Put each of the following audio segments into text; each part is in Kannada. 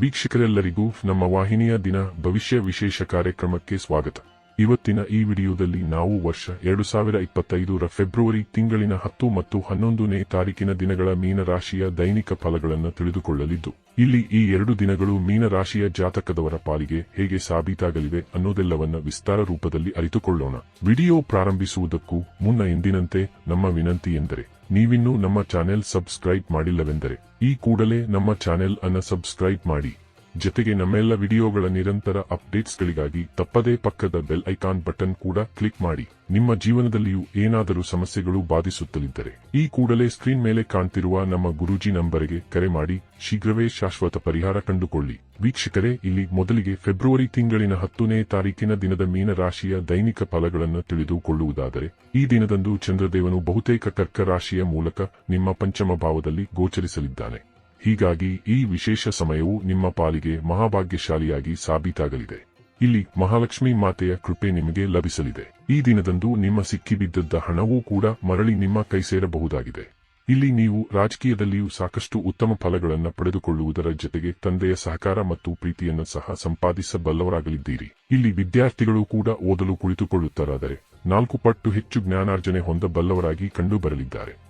ವೀಕ್ಷಕರೆಲ್ಲರಿಗೂ ನಮ್ಮ ವಾಹಿನಿಯ ದಿನ ಭವಿಷ್ಯ ವಿಶೇಷ ಕಾರ್ಯಕ್ರಮಕ್ಕೆ ಸ್ವಾಗತ. ಇವತ್ತಿನ ಈ ವಿಡಿಯೋದಲ್ಲಿ ನಾವು ವರ್ಷ ಎರಡು ಸಾವಿರ ಇಪ್ಪತ್ತೈದರ ಫೆಬ್ರವರಿ ತಿಂಗಳಿನ ಹತ್ತು ಮತ್ತು ಹನ್ನೊಂದನೇ ತಾರೀಕಿನ ದಿನಗಳ ಮೀನರಾಶಿಯ ದೈನಿಕ ಫಲಗಳನ್ನು ತಿಳಿದುಕೊಳ್ಳಲಿದ್ದು, ಇಲ್ಲಿ ಈ ಎರಡು ದಿನಗಳು ಮೀನರಾಶಿಯ ಜಾತಕದವರ ಪಾಲಿಗೆ ಹೇಗೆ ಸಾಬೀತಾಗಲಿವೆ ಅನ್ನೋದೆಲ್ಲವನ್ನ ವಿಸ್ತಾರ ರೂಪದಲ್ಲಿ ಅರಿತುಕೊಳ್ಳೋಣ. ವಿಡಿಯೋ ಪ್ರಾರಂಭಿಸುವುದಕ್ಕೂ ಮುನ್ನ ಎಂದಿನಂತೆ ನಮ್ಮ ವಿನಂತಿ ಎಂದರೆ, ನೀವಿನ್ನೂ ನಮ್ಮ ಚಾನೆಲ್ ಸಬ್ಸ್ಕ್ರೈಬ್ ಮಾಡಿಲ್ಲವೆಂದರೆ, ಈ ಕೂಡಲೇ ನಮ್ಮ ಚಾನೆಲ್ ಅನ್ನ ಸಬ್ಸ್ಕ್ರೈಬ್ ಮಾಡಿ. ಜೊತೆಗೆ ನಮ್ಮೆಲ್ಲ ವಿಡಿಯೋಗಳ ನಿರಂತರ ಅಪ್ಡೇಟ್ಸ್ಗಳಿಗಾಗಿ ತಪ್ಪದೇ ಪಕ್ಕದ ಬೆಲ್ ಐಕಾನ್ ಬಟನ್ ಕೂಡ ಕ್ಲಿಕ್ ಮಾಡಿ. ನಿಮ್ಮ ಜೀವನದಲ್ಲಿಯೂ ಏನಾದರೂ ಸಮಸ್ಯೆಗಳು ಬಾಧಿಸುತ್ತಲಿದ್ದರೆ ಈ ಕೂಡಲೇ ಸ್ಕ್ರೀನ್ ಮೇಲೆ ಕಾಣ್ತಿರುವ ನಮ್ಮ ಗುರೂಜಿ ನಂಬರಿಗೆ ಕರೆ ಮಾಡಿ. ಶೀಘ್ರವೇ ಶಾಶ್ವತ ಪರಿಹಾರ ಕಂಡುಕೊಳ್ಳಿ. ವೀಕ್ಷಕರೇ, ಇಲ್ಲಿ ಮೊದಲಿಗೆ ಫೆಬ್ರವರಿ ತಿಂಗಳಿನ ಹತ್ತನೇ ತಾರೀಕಿನ ದಿನದ ಮೀನರಾಶಿಯ ದೈನಿಕ ಫಲಗಳನ್ನು ತಿಳಿದುಕೊಳ್ಳುವುದಾದರೆ, ಈ ದಿನದಂದು ಚಂದ್ರದೇವನು ಬಹುತೇಕ ಕರ್ಕ ರಾಶಿಯ ಮೂಲಕ ನಿಮ್ಮ ಪಂಚಮ ಭಾವದಲ್ಲಿ ಗೋಚರಿಸಲಿದ್ದಾನೆ. ಹೀಗಾಗಿ ಈ ವಿಶೇಷ ಸಮಯವು ನಿಮ್ಮ ಪಾಲಿಗೆ ಮಹಾಭಾಗ್ಯಶಾಲಿಯಾಗಿ ಸಾಬೀತಾಗಲಿದೆ. ಇಲ್ಲಿ ಮಹಾಲಕ್ಷ್ಮಿ ಮಾತೆಯ ಕೃಪೆ ನಿಮಗೆ ಲಭಿಸಲಿದೆ. ಈ ದಿನದಂದು ನಿಮ್ಮ ಸಿಕ್ಕಿಬಿದ್ದದ್ದ ಹಣವೂ ಕೂಡ ಮರಳಿ ನಿಮ್ಮ ಕೈ ಸೇರಬಹುದಾಗಿದೆ. ಇಲ್ಲಿ ನೀವು ರಾಜಕೀಯದಲ್ಲಿಯೂ ಸಾಕಷ್ಟು ಉತ್ತಮ ಫಲಗಳನ್ನು ಪಡೆದುಕೊಳ್ಳುವುದರ ಜೊತೆಗೆ ತಂದೆಯ ಸಹಕಾರ ಮತ್ತು ಪ್ರೀತಿಯನ್ನು ಸಹ ಸಂಪಾದಿಸಬಲ್ಲವರಾಗಲಿದ್ದೀರಿ. ಇಲ್ಲಿ ವಿದ್ಯಾರ್ಥಿಗಳು ಕೂಡ ಓದಲು ಕುಳಿತುಕೊಳ್ಳುತ್ತಾರಾದರೆ ನಾಲ್ಕು ಪಟ್ಟು ಹೆಚ್ಚು ಜ್ಞಾನಾರ್ಜನೆ ಹೊಂದಬಲ್ಲವರಾಗಿ ಕಂಡುಬರಲಿದ್ದಾರೆ.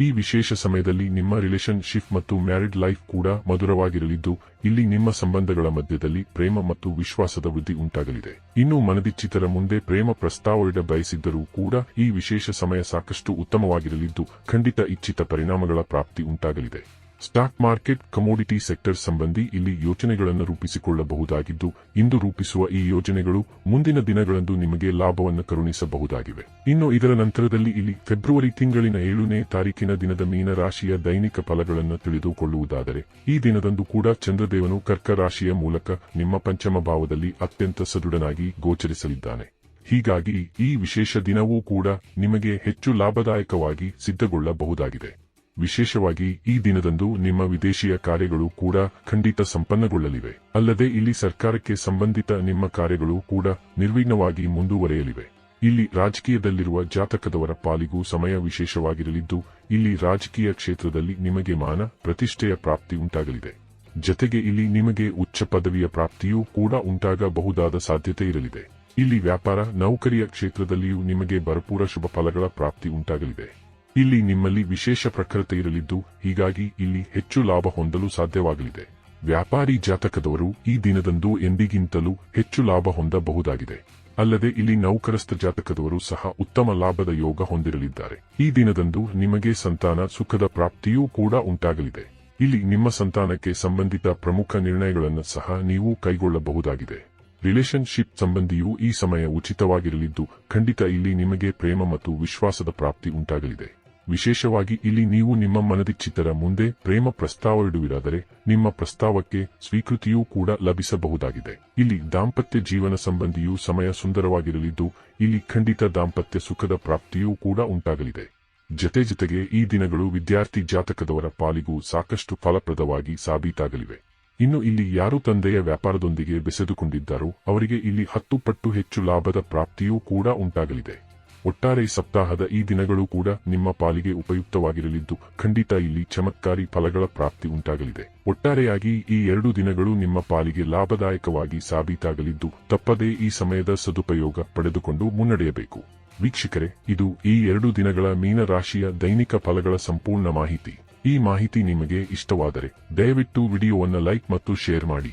ಈ ವಿಶೇಷ ಸಮಯದಲ್ಲಿ ನಿಮ್ಮ ರಿಲೇಶನ್ಶಿಪ್ ಮತ್ತು ಮ್ಯಾರಿಡ್ ಲೈಫ್ ಕೂಡ ಮಧುರವಾಗಿರಲಿದ್ದು, ಇಲ್ಲಿ ನಿಮ್ಮ ಸಂಬಂಧಗಳ ಮಧ್ಯದಲ್ಲಿ ಪ್ರೇಮ ಮತ್ತು ವಿಶ್ವಾಸದ ವೃದ್ಧಿ ಉಂಟಾಗಲಿದೆ. ಇನ್ನು ಮನದಿಚ್ಚಿತರ ಮುಂದೆ ಪ್ರೇಮ ಪ್ರಸ್ತಾವವಿಡ ಬಯಸಿದ್ದರೂ ಕೂಡ ಈ ವಿಶೇಷ ಸಮಯ ಸಾಕಷ್ಟು ಉತ್ತಮವಾಗಿರಲಿದ್ದು, ಖಂಡಿತ ಇಚ್ಛಿತ ಪರಿಣಾಮಗಳ ಪ್ರಾಪ್ತಿ ಉಂಟಾಗಲಿದೆ. ಸ್ಟಾಕ್ ಮಾರ್ಕೆಟ್ ಕಮೋಡಿಟಿ ಸೆಕ್ಟರ್ ಸಂಬಂಧಿ ಇಲ್ಲಿ ಯೋಜನೆಗಳನ್ನು ರೂಪಿಸಿಕೊಳ್ಳಬಹುದಾಗಿದ್ದು, ಇಂದು ರೂಪಿಸುವ ಈ ಯೋಜನೆಗಳು ಮುಂದಿನ ದಿನಗಳಂದು ನಿಮಗೆ ಲಾಭವನ್ನು ಕರುಣಿಸಬಹುದಾಗಿವೆ. ಇನ್ನು ಇದರ ನಂತರದಲ್ಲಿ ಇಲ್ಲಿ ಫೆಬ್ರವರಿ ತಿಂಗಳಿನ ಏಳನೇ ತಾರೀಕಿನ ದಿನದ ಮೀನರಾಶಿಯ ದೈನಿಕ ಫಲಗಳನ್ನು ತಿಳಿದುಕೊಳ್ಳುವುದಾದರೆ, ಈ ದಿನದಂದು ಕೂಡ ಚಂದ್ರದೇವನು ಕರ್ಕ ರಾಶಿಯ ಮೂಲಕ ನಿಮ್ಮ ಪಂಚಮ ಭಾವದಲ್ಲಿ ಅತ್ಯಂತ ಸದೃಢನಾಗಿ ಗೋಚರಿಸಲಿದ್ದಾನೆ. ಹೀಗಾಗಿ ಈ ವಿಶೇಷ ದಿನವೂ ಕೂಡ ನಿಮಗೆ ಹೆಚ್ಚು ಲಾಭದಾಯಕವಾಗಿ ಸಿದ್ಧಗೊಳ್ಳಬಹುದಾಗಿದೆ. ವಿಶೇಷವಾಗಿ ಈ ದಿನದಂದು ನಿಮ್ಮ ವಿದೇಶಿಯ ಕಾರ್ಯಗಳು ಕೂಡ ಖಂಡಿತ ಸಂಪನ್ನಗೊಳ್ಳಲಿವೆ. ಅಲ್ಲದೆ ಇಲ್ಲಿ ಸರ್ಕಾರಕ್ಕೆ ಸಂಬಂಧಿತ ನಿಮ್ಮ ಕಾರ್ಯಗಳು ಕೂಡ ನಿರ್ವಿಘ್ನವಾಗಿ ಮುಂದುವರೆಯಲಿವೆ. ಇಲ್ಲಿ ರಾಜಕೀಯದಲ್ಲಿರುವ ಜಾತಕದವರ ಪಾಲಿಗೂ ಸಮಯ ವಿಶೇಷವಾಗಿರಲಿದ್ದು, ಇಲ್ಲಿ ರಾಜಕೀಯ ಕ್ಷೇತ್ರದಲ್ಲಿ ನಿಮಗೆ ಮಾನ ಪ್ರತಿಷ್ಠೆಯ ಪ್ರಾಪ್ತಿ ಉಂಟಾಗಲಿದೆ. ಜತೆಗೆ ಇಲ್ಲಿ ನಿಮಗೆ ಉಚ್ಚ ಪದವಿಯ ಪ್ರಾಪ್ತಿಯೂ ಕೂಡ ಉಂಟಾಗಬಹುದಾದ ಸಾಧ್ಯತೆ ಇರಲಿದೆ. ಇಲ್ಲಿ ವ್ಯಾಪಾರ, ನೌಕರಿಯ ಕ್ಷೇತ್ರದಲ್ಲಿಯೂ ನಿಮಗೆ ಭರಪೂರ ಶುಭ ಫಲಗಳ ಪ್ರಾಪ್ತಿ ಉಂಟಾಗಲಿದೆ. ಇಲ್ಲಿ ನಿಮ್ಮಲ್ಲಿ ವಿಶೇಷ ಪ್ರಖರತೆ ಇರಲಿದ್ದು, ಹೀಗಾಗಿ ಇಲ್ಲಿ ಹೆಚ್ಚು ಲಾಭ ಹೊಂದಲು ಸಾಧ್ಯವಾಗಲಿದೆ. ವ್ಯಾಪಾರಿ ಜಾತಕದವರು ಈ ದಿನದಂದು ಎಂದಿಗಿಂತಲೂ ಹೆಚ್ಚು ಲಾಭ ಹೊಂದಬಹುದಾಗಿದೆ. ಅಲ್ಲದೆ ಇಲ್ಲಿ ನೌಕರಸ್ಥ ಜಾತಕದವರು ಸಹ ಉತ್ತಮ ಲಾಭದ ಯೋಗ ಹೊಂದಿರಲಿದ್ದಾರೆ. ಈ ದಿನದಂದು ನಿಮಗೆ ಸಂತಾನ ಸುಖದ ಪ್ರಾಪ್ತಿಯೂ ಕೂಡ ಉಂಟಾಗಲಿದೆ. ಇಲ್ಲಿ ನಿಮ್ಮ ಸಂತಾನಕ್ಕೆ ಸಂಬಂಧಿತ ಪ್ರಮುಖ ನಿರ್ಣಯಗಳನ್ನು ಸಹ ನೀವು ಕೈಗೊಳ್ಳಬಹುದಾಗಿದೆ. ರಿಲೇಶನ್ಶಿಪ್ ಸಂಬಂಧಿಯೂ ಈ ಸಮಯ ಉಚಿತವಾಗಿರಲಿದ್ದು, ಖಂಡಿತ ಇಲ್ಲಿ ನಿಮಗೆ ಪ್ರೇಮ ಮತ್ತು ವಿಶ್ವಾಸದ ಪ್ರಾಪ್ತಿ ಉಂಟಾಗಲಿದೆ. ವಿಶೇಷವಾಗಿ ಇಲ್ಲಿ ನೀವು ನಿಮ್ಮ ಮನದಿಚ್ಚಿತರ ಮುಂದೆ ಪ್ರೇಮ ಪ್ರಸ್ತಾವ ಇಡುವಿರಾದರೆ ನಿಮ್ಮ ಪ್ರಸ್ತಾವಕ್ಕೆ ಸ್ವೀಕೃತಿಯೂ ಕೂಡ ಲಭಿಸಬಹುದಾಗಿದೆ. ಇಲ್ಲಿ ದಾಂಪತ್ಯ ಜೀವನ ಸಂಬಂಧಿಯೂ ಸಮಯ ಸುಂದರವಾಗಿರಲಿದ್ದು, ಇಲ್ಲಿ ಖಂಡಿತ ದಾಂಪತ್ಯ ಸುಖದ ಪ್ರಾಪ್ತಿಯೂ ಕೂಡ ಉಂಟಾಗಲಿದೆ. ಜತೆ ಜತೆಗೆ ಈ ದಿನಗಳು ವಿದ್ಯಾರ್ಥಿ ಜಾತಕದವರ ಪಾಲಿಗೂ ಸಾಕಷ್ಟು ಫಲಪ್ರದವಾಗಿ ಸಾಬೀತಾಗಲಿವೆ. ಇನ್ನು ಇಲ್ಲಿ ಯಾರು ತಂದೆಯ ವ್ಯಾಪಾರದೊಂದಿಗೆ ಬೆಸೆದುಕೊಂಡಿದ್ದಾರೋ, ಅವರಿಗೆ ಇಲ್ಲಿ ಹತ್ತು ಪಟ್ಟು ಹೆಚ್ಚು ಲಾಭದ ಪ್ರಾಪ್ತಿಯೂ ಕೂಡ ಉಂಟಾಗಲಿದೆ. ಒಟ್ಟಾರೆ ಸಪ್ತಾಹದ ಈ ದಿನಗಳು ಕೂಡ ನಿಮ್ಮ ಪಾಲಿಗೆ ಉಪಯುಕ್ತವಾಗಿರಲಿದ್ದು, ಖಂಡಿತ ಇಲ್ಲಿ ಚಮತ್ಕಾರಿ ಫಲಗಳ ಪ್ರಾಪ್ತಿ ಉಂಟಾಗಲಿದೆ. ಒಟ್ಟಾರೆಯಾಗಿ ಈ ಎರಡು ದಿನಗಳು ನಿಮ್ಮ ಪಾಲಿಗೆ ಲಾಭದಾಯಕವಾಗಿ ಸಾಬೀತಾಗಲಿದ್ದು, ತಪ್ಪದೇ ಈ ಸಮಯದ ಸದುಪಯೋಗ ಪಡೆದುಕೊಂಡು ಮುನ್ನಡೆಯಬೇಕು. ವೀಕ್ಷಕರೇ, ಇದು ಈ ಎರಡು ದಿನಗಳ ಮೀನರಾಶಿಯ ದೈನಿಕ ಫಲಗಳ ಸಂಪೂರ್ಣ ಮಾಹಿತಿ. ಈ ಮಾಹಿತಿ ನಿಮಗೆ ಇಷ್ಟವಾದರೆ, ದಯವಿಟ್ಟು ವಿಡಿಯೋವನ್ನು ಲೈಕ್ ಮತ್ತು ಶೇರ್ ಮಾಡಿ.